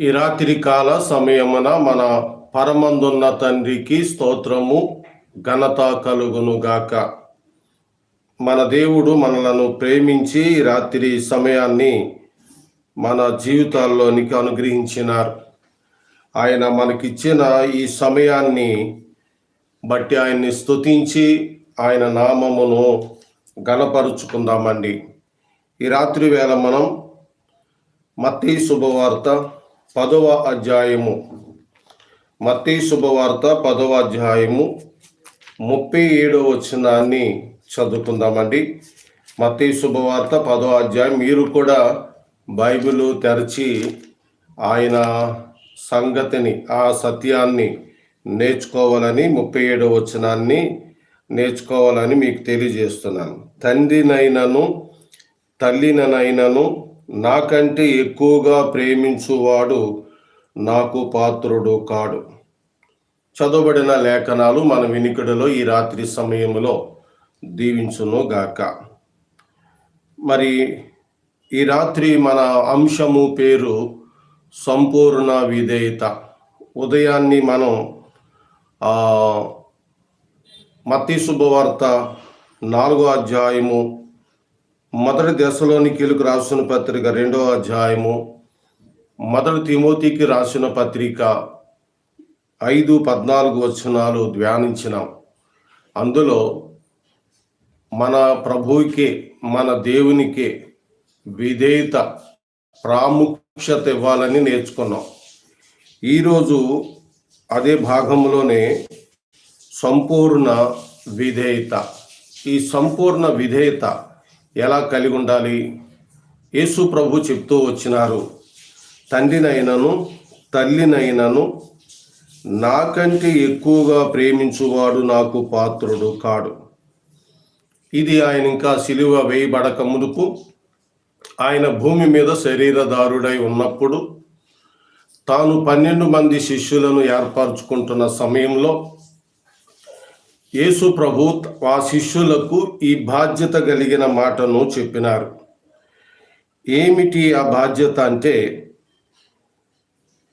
ఈ రాత్రి కాల సమయమున మన పరమందున్న తండ్రికి స్తోత్రము ఘనత కలుగును గాక. మన దేవుడు మనలను ప్రేమించి ఈ రాత్రి సమయాన్ని మన జీవితాల్లోనికి అనుగ్రహించినారు. ఆయన మనకిచ్చిన ఈ సమయాన్ని బట్టి ఆయన్ని స్తుతించి ఆయన నామమును గణపరుచుకుందామండి ఈ రాత్రి వేళ మనం మత్తీ శుభవార్త పదవ అధ్యాయము. మత్తీ శుభవార్త పదవ అధ్యాయము ముప్పై ఏడవ వచనాన్ని చదువుకుందామండి. మత్తీ శుభవార్త పదవ అధ్యాయం. మీరు కూడా బైబిల్ తెరచి ఆయన సంగతిని ఆ సత్యాన్ని నేర్చుకోవాలని ముప్పై ఏడవ వచనాన్ని నేర్చుకోవాలని మీకు తెలియజేస్తున్నాను. తండ్రినైనను తల్లిననైనను నాకంటే ఎక్కువగా ప్రేమించువాడు నాకు పాత్రుడు కాడు. చదవబడిన లేఖనాలు మన వినికిడిలో ఈ రాత్రి సమయంలో దీవించును గాక. మరి ఈ రాత్రి మన అంశము పేరు సంపూర్ణ విధేయత. ఉదయాన్ని మనం మత్తి శుభవార్త నాలుగో అధ్యాయము మొదటి దశలోని కీలుకు రాసిన పత్రిక రెండవ అధ్యాయము. మొదటి తిమోతికి రాసిన పత్రిక ఐదు పద్నాలుగు వచనాలు ధ్యానించినాం. అందులో మన ప్రభువుకే మన దేవునికే విధేయత ప్రాముఖ్యత ఇవ్వాలని నేర్చుకున్నాం. ఈరోజు అదే భాగంలోనే సంపూర్ణ విధేయత. ఈ సంపూర్ణ విధేయత ఎలా కలిగి ఉండాలి? యేసు ప్రభు చెప్తూ వచ్చినారు తండ్రినైనను తల్లినైనను నాకంటే ఎక్కువగా ప్రేమించువాడు నాకు పాత్రుడు కాడు. ఇది ఆయన ఇంకా సిలువ వేయబడక మునుపు ఆయన భూమి మీద శరీరదారుడై ఉన్నప్పుడు తాను పన్నెండు మంది శిష్యులను ఏర్పరచుకుంటున్న సమయంలో యేసు ప్రభు ఆ శిష్యులకు ఈ బాధ్యత కలిగిన మాటను చెప్పినారు. ఏమిటి ఆ బాధ్యత అంటే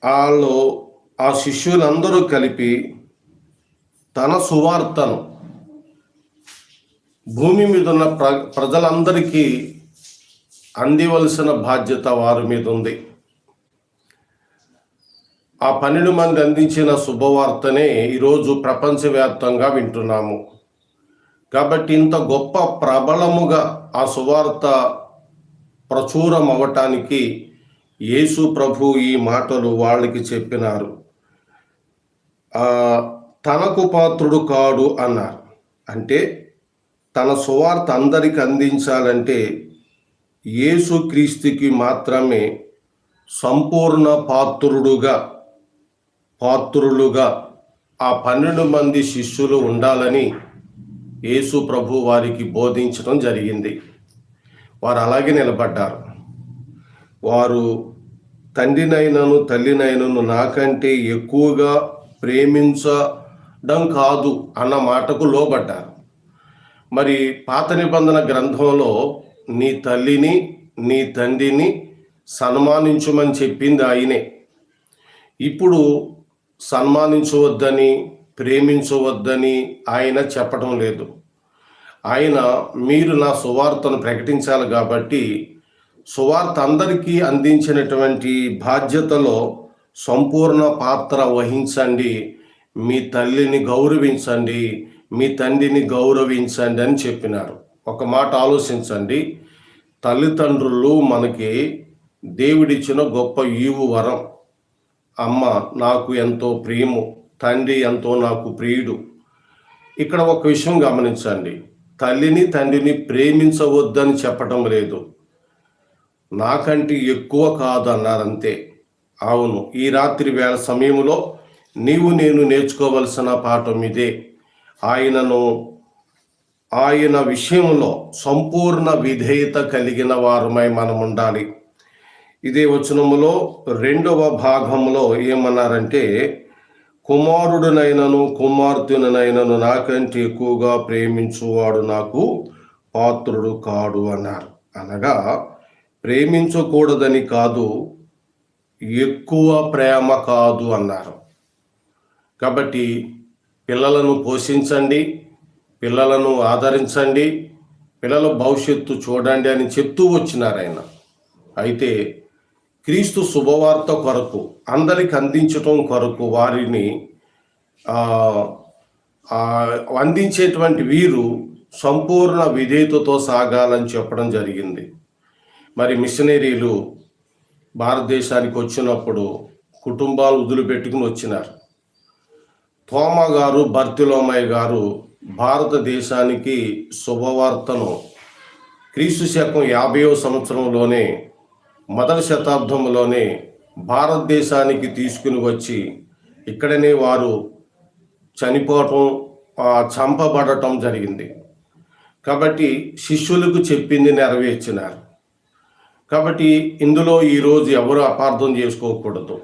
వాళ్ళు ఆ శిష్యులందరూ కలిపి తన సువార్తను భూమి మీద ఉన్న ప్ర ప్రజలందరికీ అందివలసిన బాధ్యత వారి మీద ఉంది. ఆ పన్నెండు మంది అందించిన శుభవార్తనే ఈరోజు ప్రపంచవ్యాప్తంగా వింటున్నాము. కాబట్టి ఇంత గొప్ప ప్రబలముగా ఆ సువార్త ప్రచురం అవటానికి యేసు ప్రభు ఈ మాటలు వాళ్ళకి చెప్పినారు. తనకు పాత్రుడు కాడు అన్నారు. అంటే తన సువార్త అందరికి అందించాలంటే యేసు క్రీస్తుకి మాత్రమే సంపూర్ణ పాత్రుడుగా పాత్రులుగా ఆ పన్నెండు మంది శిష్యులు ఉండాలని యేసు ప్రభు వారికి బోధించడం జరిగింది. వారు అలాగే నిలబడ్డారు. వారు తండ్రినైనను తల్లినైనను నాకంటే ఎక్కువగా ప్రేమించడం కాదు అన్న మాటకు లోబడ్డారు. మరి పాత నిబంధన గ్రంథంలో నీ తల్లిని నీ తండ్రిని సన్మానించమని చెప్పింది ఆయనే. ఇప్పుడు సన్మానించవద్దని ప్రేమించవద్దని ఆయన చెప్పడం లేదు. ఆయన మీరు నా సువార్తను ప్రకటించాలి కాబట్టి సువార్త అందరికీ అందించినటువంటి బాధ్యతలో సంపూర్ణ పాత్ర వహించండి. మీ తల్లిని గౌరవించండి. మీ తండ్రిని గౌరవించండి అని చెప్పినారు. ఒక మాట ఆలోచించండి. తల్లిదండ్రులు మనకి దేవుడిచ్చిన గొప్ప ఈవు వరం. అమ్మ నాకు ఎంతో ప్రియము తండ్రి ఎంతో నాకు ప్రియుడు. ఇక్కడ ఒక విషయం గమనించండి. తల్లిని తండ్రిని ప్రేమించవద్దని చెప్పటం లేదు. నాకంటే ఎక్కువ కాదు అన్నారంతే అవును ఈ రాత్రి వేళ సమయంలో నీవు నేను నేర్చుకోవలసిన పాఠం ఇదే. ఆయనను ఆయన విషయంలో సంపూర్ణ విధేయత కలిగిన వారమై మనం ఉండాలి ఇదే వచనములో రెండవ భాగంలో ఏమన్నారంటే కుమారుడునైనను కుమార్తెనైనను నాకంటే ఎక్కువగా ప్రేమించువాడు నాకు పాత్రుడు కాడు అన్నారు. అనగా ప్రేమించకూడదని కాదు ఎక్కువ ప్రేమ కాదు అన్నారు. కాబట్టి పిల్లలను పోషించండి పిల్లలను ఆదరించండి పిల్లల భవిష్యత్తు చూడండి అని చెప్తూ వచ్చినారు ఆయన. అయితే క్రీస్తు శుభవార్త కొరకు అందరికి అందించటం కొరకు వారిని అందించేటువంటి వీరు సంపూర్ణ విధేయతతో సాగాలని చెప్పడం జరిగింది. మరి మిషనరీలు భారతదేశానికి వచ్చినప్పుడు కుటుంబాలు వదిలిపెట్టుకుని వచ్చినారు. తోమ గారు భర్తిలోమయ్య గారు భారతదేశానికి శుభవార్తను క్రీస్తు శకం యాభైవ సంవత్సరంలోనే మొదటి శతాబ్దంలోనే భారతదేశానికి తీసుకుని వచ్చి ఇక్కడనే వారు చనిపోవటం చంపబడటం జరిగింది. కాబట్టి శిష్యులకు చెప్పింది నెరవేర్చినారు. కాబట్టి ఇందులో ఈరోజు ఎవరు అపార్థం చేసుకోకూడదు.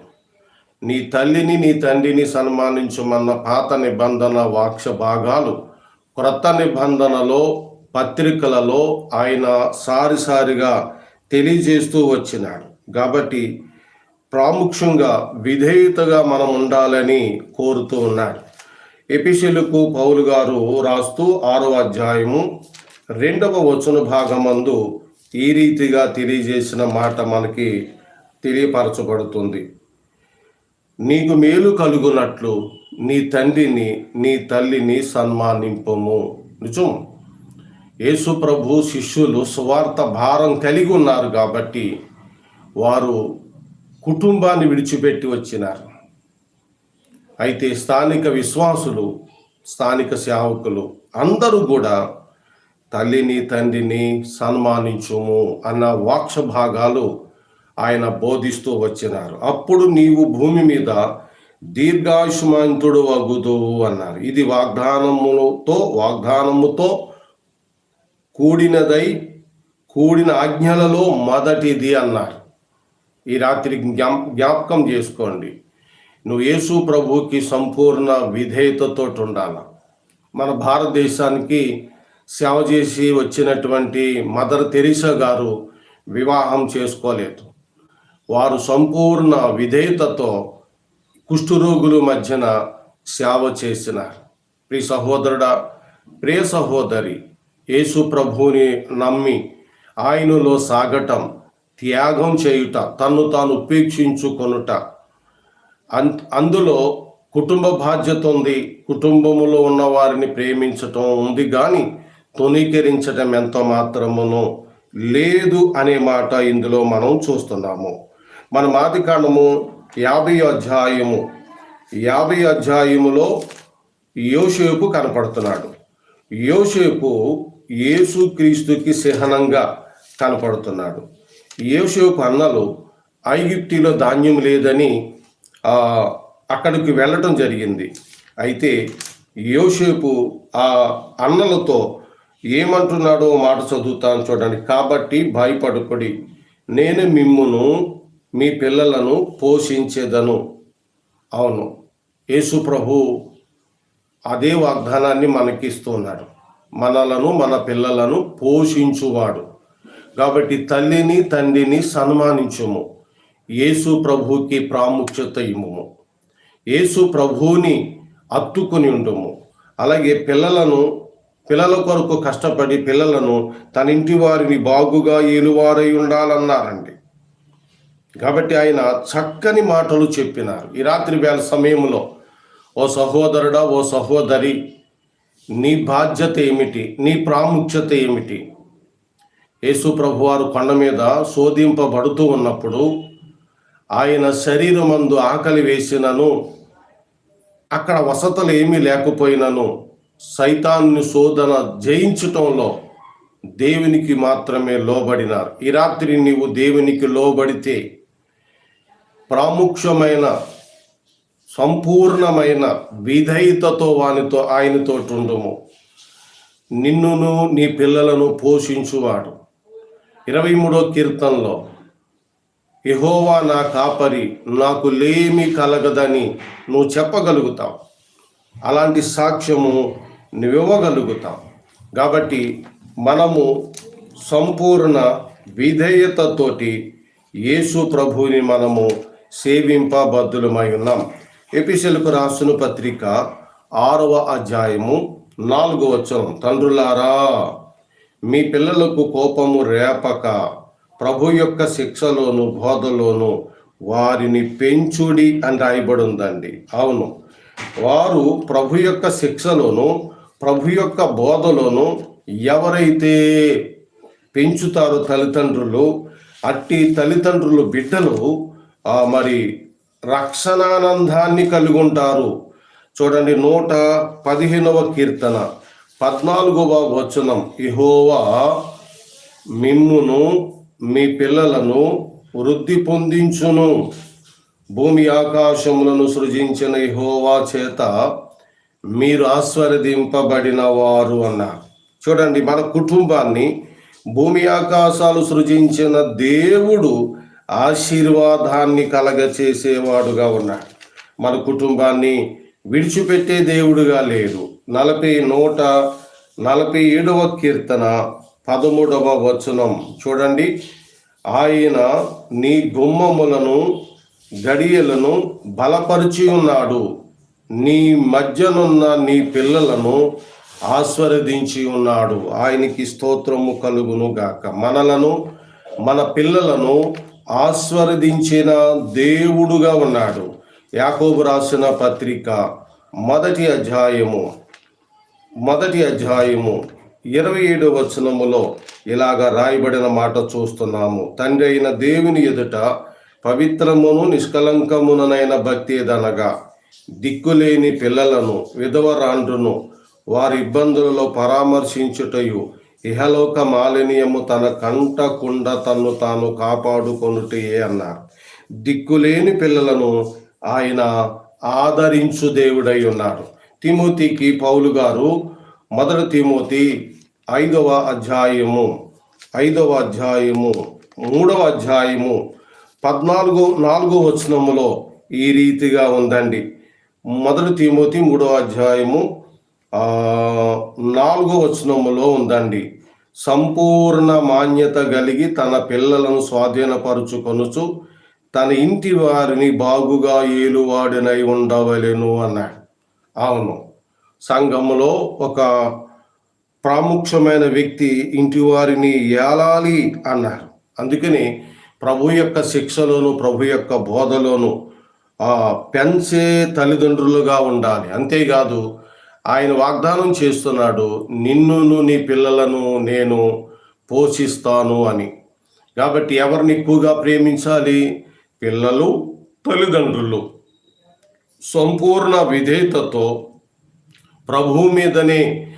నీ తల్లిని నీ తండ్రిని సన్మానించమన్న పాత నిబంధన వాక్ష భాగాలు క్రొత్త నిబంధనలో పత్రికలలో ఆయన సారిసారిగా తెలియజేస్తూ వచ్చినాడు. కాబట్టి ప్రాముఖ్యంగా విధేయతగా మనం ఉండాలని కోరుతూ ఉన్నాడు. ఎపిసిలకు పౌలు గారు రాస్తూ ఆరో అధ్యాయము రెండవ వచన భాగమందు ఈ రీతిగా తెలియజేసిన మాట మనకి తెలియపరచబడుతుంది. నీకు మేలు కలుగునట్లు నీ తండ్రిని నీ తల్లిని సన్మానింపము. నిజం? యేసు ప్రభు శిష్యులు సువార్త భారం కలిగి ఉన్నారు కాబట్టి వారు కుటుంబాన్ని విడిచిపెట్టి వచ్చినారు. అయితే స్థానిక విశ్వాసులు స్థానిక సేవకులు అందరూ కూడా తల్లిని తండ్రిని సన్మానించుము అన్న వాక్ష భాగాలు ఆయన బోధిస్తూ వచ్చినారు. అప్పుడు నీవు భూమి మీద దీర్ఘాయుష్మంతుడు అగుదువు అన్నారు. ఇది వాగ్దానముతో వాగ్దానముతో కూడినదై కూడిన ఆజ్ఞలలో మొదటిది అన్నారు. ఈ రాత్రి జ్ఞా జ్ఞాపకం చేసుకోండి. నువ్వు యేసు ప్రభుకి సంపూర్ణ విధేయతతో ఉండాల మన భారతదేశానికి సేవ చేసి వచ్చినటువంటి మదర్ తెరీసా గారు వివాహం చేసుకోలేదు. వారు సంపూర్ణ విధేయతతో కుష్ఠరోగుల మధ్యన సేవ చేసినారు. ప్రియ సహోదరుడా ప్రియ సహోదరి యేసు ప్రభువుని నమ్మి ఆయనలో సాగటం త్యాగం చేయుట తన్ను తాను ఉపేక్షించుకొనుట. అన్ అందులో కుటుంబ బాధ్యత ఉంది. కుటుంబములో ఉన్న వారిని ప్రేమించటం ఉంది కానీ తునీకరించటం ఎంత మాత్రమును లేదు అనే మాట ఇందులో మనం చూస్తున్నాము. మన మాది కాండము యాభై అధ్యాయము యాభై అధ్యాయములో యోసేపు కనపడుతున్నాడు. యోసేపు యేసుక్రీస్తుకి చిహ్నంగా కనపడుతున్నాడు. యోసేపు అన్నలు ఐగిప్తిలో ధాన్యం లేదని అక్కడికి వెళ్ళటం జరిగింది. అయితే యోసేపు ఆ అన్నలతో ఏమంటున్నాడో మాట చదువుతాను చూడండి. కాబట్టి భయపడుకొడి నేను మిమ్మును మీ పిల్లలను పోషించేదను. అవును యేసు ప్రభు అదే వాగ్దానాన్ని మనకి ఇస్తున్నాడు మనలను మన పిల్లలను పోషించువాడు. కాబట్టి తల్లిని తండ్రిని సన్మానించుము. యేసు ప్రభుకి ప్రాముఖ్యత ఇవ్వము యేసు ప్రభువుని అత్తుకొని ఉండము. అలాగే పిల్లలను పిల్లల కొరకు కష్టపడి పిల్లలను తన ఇంటి వారిని బాగుగా ఏలువారై ఉండాలన్నారండి. కాబట్టి ఆయన చక్కని మాటలు చెప్పినారు. ఈ రాత్రి వేళ సమయంలో ఓ సహోదరుడా ఓ సహోదరి నీ బాధ్యత ఏమిటి? నీ ప్రాముఖ్యత ఏమిటి? యేసు ప్రభువారు కొండ మీద శోధింపబడుతూ ఉన్నప్పుడు ఆయన శరీరమందు ఆకలి వేసినను అక్కడ వసతులు ఏమీ లేకపోయినను సైతాన్ని శోధన జయించటంలో దేవునికి మాత్రమే లోబడినారు. ఈ రాత్రి నీవు దేవునికి లోబడితే ప్రాముఖ్యమైన సంపూర్ణమైన విధేయతతో వానితో ఆయనతో ఉండుము. నిన్నును నీ పిల్లలను పోషించువాడు. ఇరవై మూడో కీర్తనలో ఎహోవా నా కాపరి నాకు లేమి కలగదని నువ్వు చెప్పగలుగుతావు. అలాంటి సాక్ష్యము నువ్వు ఇవ్వగలుగుతావు కాబట్టి మనము సంపూర్ణ విధేయతతోటి యేసు ప్రభువుని మనము సేవింపబద్ధులమై ఉన్నాం. ఎపిసెలకు రాసిన పత్రిక ఆరవ అధ్యాయము నాలుగో వచనం. తండ్రులారా మీ పిల్లలకు కోపము రేపక ప్రభు యొక్క శిక్షలోను బోధలోను వారిని పెంచుడి అని రాయబడి ఉందండి అవును. వారు ప్రభు యొక్క శిక్షలోను ప్రభు యొక్క బోధలోను ఎవరైతే పెంచుతారో తల్లిదండ్రులు అట్టి తల్లిదండ్రులు బిడ్డలు మరి రక్షణానందాన్ని కలిగి ఉంటారు చూడండి నూట పదిహేనవ కీర్తన పద్నాలుగవ వచనం. ఇహోవా మిమ్మును మీ పిల్లలను వృద్ధి పొందించును. భూమి ఆకాశములను సృజించిన ఇహోవా చేత మీరు ఆస్వాదింపబడిన వారు అన్నారు చూడండి మన కుటుంబాన్ని భూమి ఆకాశాలు సృజించిన దేవుడు ఆశీర్వాదాన్ని కలగచేసేవాడుగా ఉన్నాడు. మన కుటుంబాన్ని విడిచిపెట్టే దేవుడుగా లేడు. నలభై నూట నలభై ఏడవ కీర్తన పదమూడవ వచనం. చూడండి. ఆయన నీ గుమ్మములను గడియలను బలపరిచి ఉన్నాడు. నీ మధ్యనున్న నీ పిల్లలను ఆస్వాదించి ఉన్నాడు. ఆయనకి స్తోత్రము కలుగును గాక. మనలను మన పిల్లలను ఆస్వాదించిన దేవుడుగా ఉన్నాడు. యాకోబు రాసిన పత్రిక మొదటి అధ్యాయము మొదటి అధ్యాయము ఇరవై ఏడు వచనములో ఇలాగ రాయబడిన మాట చూస్తున్నాము. తండ్రి అయిన దేవుని ఎదుట పవిత్రమును నిష్కలంకముననైన భక్తి ఏదనగా దిక్కులేని పిల్లలను విధవరాండ్రును వారి ఇబ్బందులలో పరామర్శించుటయు ఇహలోక మాలిన్యము తన కంటకుండ తన్ను తాను కాపాడుకొనుటే అన్నారు. దిక్కులేని పిల్లలను ఆయన ఆదరించు దేవుడై ఉన్నాడు. తిమోతికి పౌలు గారు మొదటి తిమోతి ఐదవ అధ్యాయము ఐదవ అధ్యాయము మూడవ అధ్యాయము పద్నాలుగు నాలుగో వచనములో ఈ రీతిగా ఉందండి. మొదటి తిమోతి మూడవ అధ్యాయము ఆ, నాలుగో వచనములో ఉందండి. సంపూర్ణ మాన్యత కలిగి తన పిల్లలను స్వాధీనపరుచుకొనుచు తన ఇంటి వారిని బాగుగా ఏలువాడినై ఉండవలెను అన్నాడు. అవును. సంఘములో ఒక ప్రాముఖ్యమైన వ్యక్తి ఇంటి వారిని ఏలాలి అన్నారు. అందుకని ప్రభు యొక్క శిక్షలోను ప్రభు యొక్క బోధలోను పెంచే తల్లిదండ్రులుగా ఉండాలి. అంతేకాదు ఆయన వాగ్దానం చేస్తున్నాడు నిన్నును నీ పిల్లలను నేను పోషిస్తాను అని. కాబట్టి ఎవరిని ఎక్కువగా ప్రేమించాలి? పిల్లలు తల్లిదండ్రులు. సంపూర్ణ విధేయతతో ప్రభు మీదనే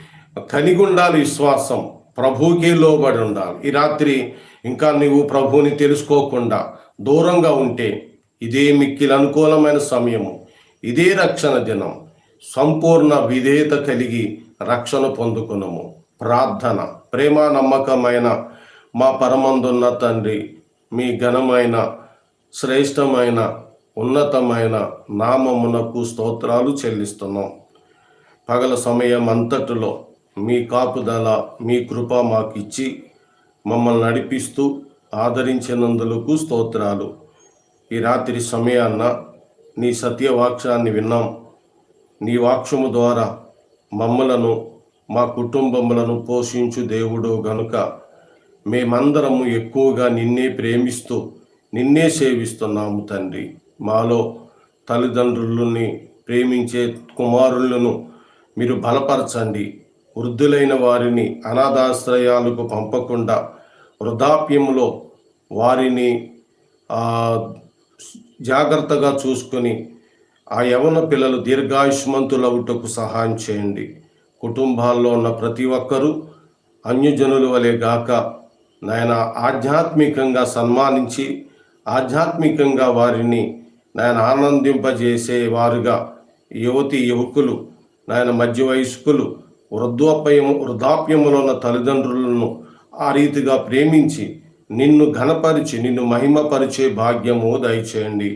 కలిగి ఉండాలి విశ్వాసం. ప్రభువుకి లోబడి ఉండాలి. ఈ రాత్రి ఇంకా నీవు ప్రభువుని తెలుసుకోకుండా దూరంగా ఉంటే ఇదే మిక్కిలి అనుకూలమైన సమయము. ఇదే రక్షణ దినం. సంపూర్ణ విధేయత కలిగి రక్షణ పొందుకునము. ప్రార్థన. ప్రేమ నమ్మకమైన మా పరమందున్న తండ్రి మీ ఘనమైన శ్రేష్టమైన ఉన్నతమైన నామమునకు స్తోత్రాలు చెల్లిస్తున్నాం. పగల సమయం అంతటిలో మీ కాపుదల మీ కృప మాకు ఇచ్చి మమ్మల్ని నడిపిస్తూ ఆదరించినందులకు స్తోత్రాలు. ఈ రాత్రి సమయాన్న నీ సత్యవాక్షాన్ని విన్నాం. నీ వాక్షము ద్వారా మమ్మలను మా కుటుంబములను పోషించు దేవుడు గనుక మేమందరము ఎక్కువగా నిన్నే ప్రేమిస్తూ నిన్నే సేవిస్తున్నాము తండ్రి. మాలో తల్లిదండ్రులని ప్రేమించే కుమారులను మీరు బలపరచండి. వృద్ధులైన వారిని అనాథాశ్రయాలకు పంపకుండా వృద్ధాప్యంలో వారిని జాగ్రత్తగా చూసుకొని ఆ యవన పిల్లలు దీర్ఘాయుష్మంతులవుటకు సహాయం చేయండి. కుటుంబాల్లో ఉన్న ప్రతి ఒక్కరూ అన్యజనుల వలె గాక నాయన ఆధ్యాత్మికంగా సన్మానించి ఆధ్యాత్మికంగా వారిని నాయన ఆనందింపజేసే వారుగా యువతి యువకులు నాయన మధ్య వయస్కులు వృద్ధాప్యము వృద్ధాప్యములో ఉన్న తల్లిదండ్రులను ఆ రీతిగా ప్రేమించి నిన్ను ఘనపరిచి నిన్ను మహిమపరిచే భాగ్యము దయచేయండి.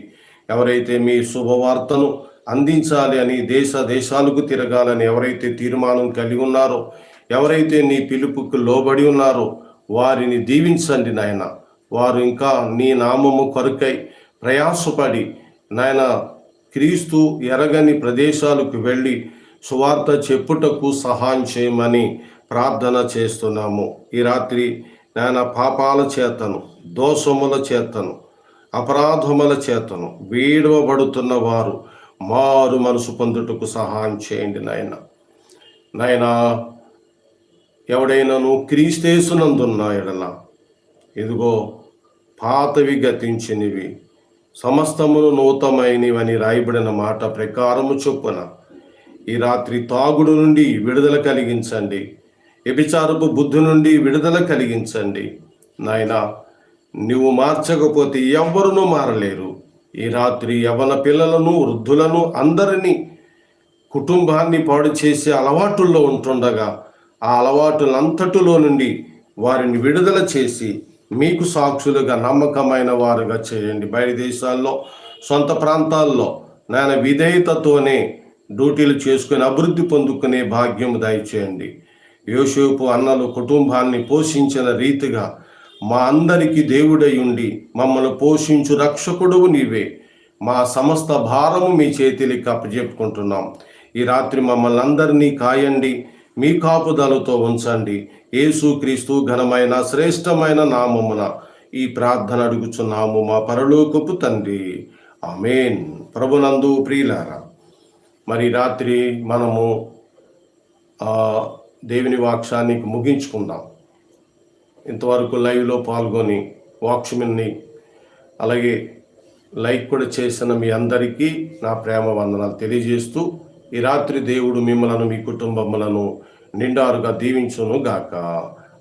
ఎవరైతే మీ శుభవార్తను అందించాలి అని దేశ దేశాలకు తిరగాలని ఎవరైతే తీర్మానం కలిగి ఉన్నారో ఎవరైతే నీ పిలుపుకు లోబడి ఉన్నారో వారిని దీవించండి నాయన. వారు ఇంకా నీ నామము కొరకై ప్రయాసపడి నాయన క్రీస్తు ఎరగని ప్రదేశాలకు వెళ్ళి సువార్త చెప్పుటకు సహాయం చేయమని ప్రార్థన చేస్తున్నాము. ఈ రాత్రి నాయన పాపాల చేతను దోషముల చేతను అపరాధముల చేతను వీడవబడుతున్న వారు మారు మనసు పొందుటకు సహాయం చేయండి నాయన. నాయనా ఎవడైనాను క్రీస్తేసునందున్న ఎడల ఇదిగో పాతవి గతించినవి సమస్తమును నూతమైనవని రాయబడిన మాట ప్రకారము చొప్పున ఈ రాత్రి తాగుడు నుండి విడుదల కలిగించండి వ్యభిచారపు బుద్ధి నుండి విడుదల కలిగించండి. నాయనా నువ్వు మార్చకపోతే ఎవ్వరునూ మారలేరు. ఈ రాత్రి యవన పిల్లలను వృద్ధులను అందరినీ కుటుంబాన్ని పాడు చేసే అలవాటుల్లో ఉంటుండగా ఆ అలవాటులంతటిలో నుండి వారిని విడుదల చేసి మీకు సాక్షులుగా నమ్మకమైన వారుగా చేయండి. బయట దేశాల్లో సొంత ప్రాంతాల్లో నాయన విధేయతతోనే డ్యూటీలు చేసుకుని అభివృద్ధి పొందుకునే భాగ్యం దయచేయండి. యోసేపు అన్నలు కుటుంబాన్ని పోషించిన రీతిగా మా అందరికీ దేవుడై ఉండి మమ్మల్ని పోషించు రక్షకుడువు నీవే. మా సమస్త భారము మీ చేతికి అప్పచెప్పుకుంటున్నాం ఈ రాత్రి మమ్మల్ని అందరినీ కాయండి మీ కాపుదలతో ఉంచండి. యేసుక్రీస్తు ఘనమైన శ్రేష్టమైన నామమున ఈ ప్రార్థన అడుగుచున్నాము మా పరలోకపు తండ్రి. ఆమెన్. ప్రభునందు ప్రియులారా మరి రాత్రి మనము దేవుని వాక్షానికి ముగించుకుందాం. ఇంతవరకు లైవ్లో పాల్గొని వాక్స్మెన్ని అలాగే లైక్ కూడా చేసిన మీ అందరికీ నా ప్రేమ వందనాలు తెలియజేస్తూ ఈ రాత్రి దేవుడు మిమ్మలను మీ కుటుంబములను నిండారుగా దీవించును గాక.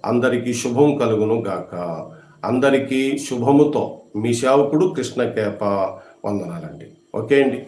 అందరికీ శుభం కలుగును గాక. అందరికీ శుభముతో మీ సేవకుడు కృష్ణ కేప వందనాలండి. ఓకే అండి.